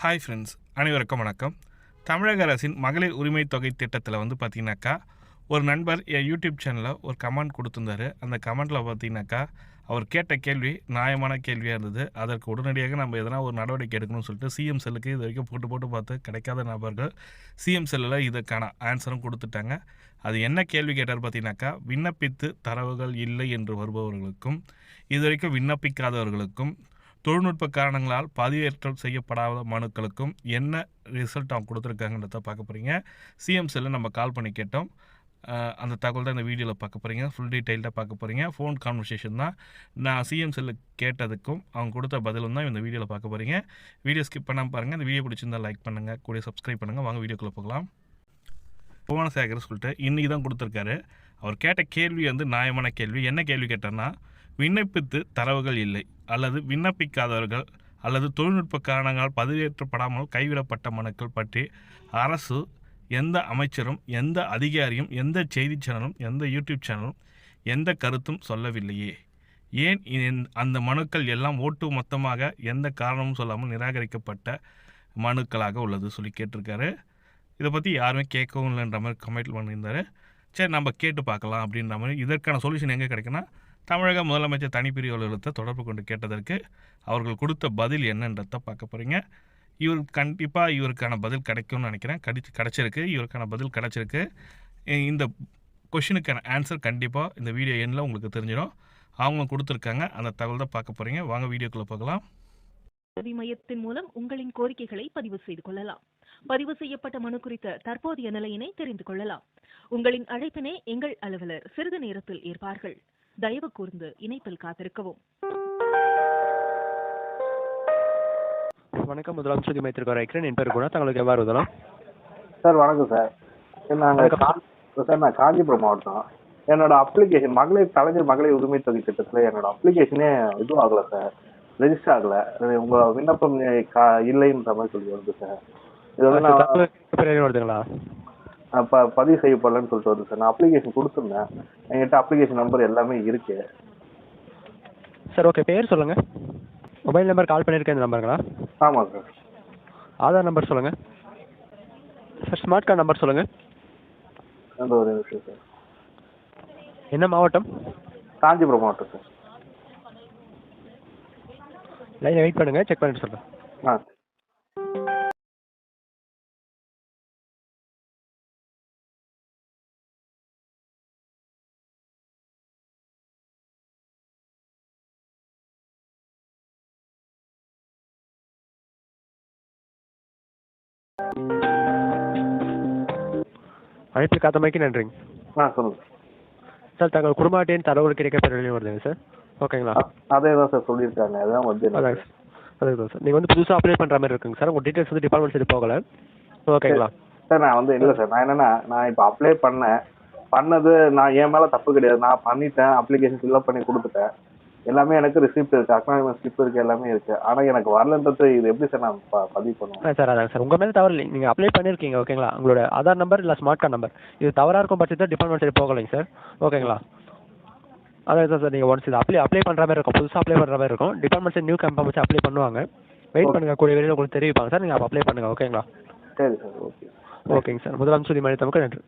Hi friends அனைவருக்கும் வணக்கம். தமிழக அரசின் மகளிர் உரிமை தொகை திட்டத்தில் வந்து பார்த்தீங்கன்னாக்கா ஒரு நண்பர் என் யூடியூப் சேனலில் ஒரு கமெண்ட் கொடுத்துருந்தாரு. அந்த கமெண்ட்டில் பார்த்தீங்கன்னாக்கா அவர் கேட்ட கேள்வி நியாயமான கேள்வியாக இருந்தது. அதற்கு உடனடியாக நம்ம எதனா ஒரு நடவடிக்கை எடுக்கணும்னு சொல்லிட்டு சிஎம் செல்லுக்கு இது வரைக்கும் போட்டு போட்டு பார்த்து கிடைக்காத நபர்கள் சிஎம் செல்லில் இதற்கான ஆன்சரும் கொடுத்துட்டாங்க. அது என்ன கேள்வி கேட்டார் பார்த்தீங்கன்னாக்கா விண்ணப்பித்து தரவுகள் இல்லை என்று வருபவர்களுக்கும் இது வரைக்கும் விண்ணப்பிக்காதவர்களுக்கும் தொழில்நுட்ப காரணங்களால் பதிவேற்றம் செய்யப்படாத மனுக்களுக்கும் என்ன ரிசல்ட் அவங்க கொடுத்துருக்காங்கன்றத பார்க்க போகிறீங்க சிஎம் செல்லில் நம்ம கால் பண்ணி கேட்டோம். அந்த தகவல் தான் இந்த வீடியோவில் பார்க்க போகிறீங்க ஃபுல் டீட்டெயில்டாக பார்க்க போகிறீங்க ஃபோன் கான்வர்சேஷன் தான். நான் சிஎம் செல்லு கேட்டதுக்கும் அவங்க கொடுத்த பதிலும் தான் இந்த வீடியோவில் பார்க்க போகிறீங்க வீடியோ ஸ்கிப் பண்ணாமல் பாருங்கள் இந்த வீடியோ பிடிச்சிருந்தா லைக் பண்ணுங்கள் கூட சப்ஸ்கிரைப் பண்ணுங்கள் வாங்க வீடியோக்குள்ளே போகலாம். புவனசேகர் சொல்லிட்டு இன்றைக்கி தான் கொடுத்துருக்காரு. அவர் கேட்ட கேள்வி வந்து நியாயமான கேள்வி. என்ன கேள்வி கேட்டேன்னா விண்ணப்பித்து தரவுகள் இல்லை அல்லது விண்ணப்பிக்காதவர்கள் அல்லது தொழில்நுட்ப காரணங்களால் பதிவேற்றப்படாமல் கைவிடப்பட்ட மனுக்கள் பற்றி அரசு எந்த அமைச்சரும் எந்த அதிகாரியும் எந்த செய்தி சேனலும் எந்த யூடியூப் சேனலும் எந்த கருத்தும் சொல்லவில்லையே. ஏன் அந்த மனுக்கள் எல்லாம் ஓட்டு மொத்தமாக எந்த காரணமும் சொல்லாமல் நிராகரிக்கப்பட்ட மனுக்களாக உள்ளது சொல்லி கேட்டிருக்காரு. இதை பற்றி யாருமே கேட்கவும் இல்லைன்ற மாதிரி கமெண்ட் பண்ணியிருந்தாரு. சரி நம்ம கேட்டு பார்க்கலாம் அப்படின்ற மாதிரி இதற்கான சொல்யூஷன் எங்கே கிடைக்குன்னா தமிழக முதலமைச்சர் தனிப்பிரிவு அலுவலகத்தை தொடர்பு கொண்டு கேட்டதற்கு அவர்கள் கொடுத்த பதில் என்னன்றதை பார்க்க போகிறீங்க இவர் கண்டிப்பாக இவருக்கான பதில் கிடைக்கும்னு நினைக்கிறேன். கடிச்சு கிடச்சிருக்கு. இவருக்கான பதில் கிடச்சிருக்கு. இந்த கொஷினுக்கான ஆன்சர் கண்டிப்பாக இந்த வீடியோ எண்ணில் உங்களுக்கு தெரிஞ்சிடும். அவங்க கொடுத்துருக்காங்க. அந்த தகவல் தான் பார்க்க போகிறீங்க வாங்க வீடியோக்குள்ளே பார்க்கலாம் உதவி மையத்தின் மூலம் உங்களின் கோரிக்கைகளை பதிவு செய்து கொள்ளலாம். பதிவு செய்யப்பட்ட மனு குறித்த தற்போதைய நிலையினை தெரிந்து கொள்ளலாம். உங்களின் அழைப்பினை எங்கள் அலுவலர் சிறிது நேரத்தில் ஏற்பார்கள். தயவு கூர்ந்து இணைப்பில் காத்திருக்கவும். வணக்கம் முதலமைச்சர் மைத்திற்கு இருக்கிறேன் என் பேர் குணா. தங்களுக்கு எவ்வாறு உதவலாம்? சார் வணக்கம் சார். நாங்கள் சார் நான் காஞ்சிபுரம் மாவட்டம். என்னோட அப்ளிகேஷன் மகளிர் கலைஞர் மகளிர் உரிமை தொகை திட்டத்தில் என்னோட அப்ளிகேஷனே இதுவும் ஆகலை சார். ரெஜிஸ்டர் ஆகலை. உங்க விண்ணப்பம் கா- இல்லைன்ற மாதிரி சொல்லி வருது சார். இது வந்து வருதுங்களா நான் ப பதிவு செய்யப்படலன்னு சொல்லிட்டு வருது சார். நான் அப்ளிகேஷன் கொடுத்துருந்தேன். என்கிட்ட அப்ளிகேஷன் நம்பர் எல்லாமே இருக்கு. சார் ஓகே பேர் சொல்லுங்க. மொபைல் நம்பர் கால் பண்ணியிருக்கேன் இந்த நம்பருங்களா ஆமாம் சார். ஆதார் நம்பர் சொல்லுங்க. சார் ஸ்மார்ட் கார்டு நம்பர் சொல்லுங்க. அந்த ஒரு நிமிஷம் சார். என்ன மாவட்டம்? காஞ்சிபுரம் மாவட்டம் சார். லைனை வெயிட் பண்ணுங்க. செக் பண்ணிட்டு சொல்றேன். ஆ அழைப்பில் காத்தமைக்கு நன்றிங்க ஆ சொல்லுங்கள் சார் தங்கள் குடும்ப அட்டையின் தரவு கிடைக்க பிறகு வருதுங்க சார். ஓகேங்களா? அதே தான் சார் சொல்லியிருக்காங்க. அதான் வந்து அதாங்க சார். நீங்கள் வந்து புதுசாக அப்ளை பண்ணுற மாதிரி இருக்குங்க சார். உங்கள் டீட்டெயில்ஸ் வந்து டிபார்ட்மெண்ட் சைடு போகலை. ஓகேங்களா? சார். நான் வந்து இல்லை சார். நான் என்னன்னா நான் இப்போ அப்ளை பண்ணேன். பண்ணது நான் என் மேலே தப்பு கிடையாது. நான் பண்ணிட்டேன். அப்ளிகேஷன் ஃபில்அப் பண்ணி கொடுத்துட்டேன். எல்லாமே எனக்கு ரிசிப்ட் இருக்கு. அக்னாலஜ்மெண்ட் ஸ்லிப் இருக்கு எல்லாமே இருக்கு. ஆனால் எனக்கு வரலன்றது இது எப்படி சார் நான் பதிவு பண்ணுவேன்? சார் அதான் சார். உங்கள் மேலே தவறு இல்லை நீங்கள் அப்ளை பண்ணியிருக்கீங்க ஓகேங்களா உங்களோட ஆதார் நம்பர் இல்லை ஸ்மார்ட் கார்டு நம்பர் இது தவறாக இருக்கும் பட்சத்தில் டிபார்ட்மெண்ட் சைடு போகலைங்க சார். ஓகேங்களா அதான் சார் நீங்கள் ஒன்ஸ் இது அப்ளை அப்ளை பண்ணுற மாதிரி இருக்கும். புதுசாக அப்ளை பண்ணுற மாதிரி இருக்கும். டிபார்ட்மெண்ட் சைடு நியூ கம்பெனி வச்சு அப்ளை பண்ணுவாங்க. வெயிட் பண்ணுங்கள் கூடிய விரைவில் உங்களுக்கு தெரிவிப்பாங்க சார். நீங்கள் அப்ளை பண்ணுங்கள் ஓகேங்களா சரி சார் ஓகே ஓகேங்க சார். முதலமைச்சர் மையத்தமுக்கு நன்றி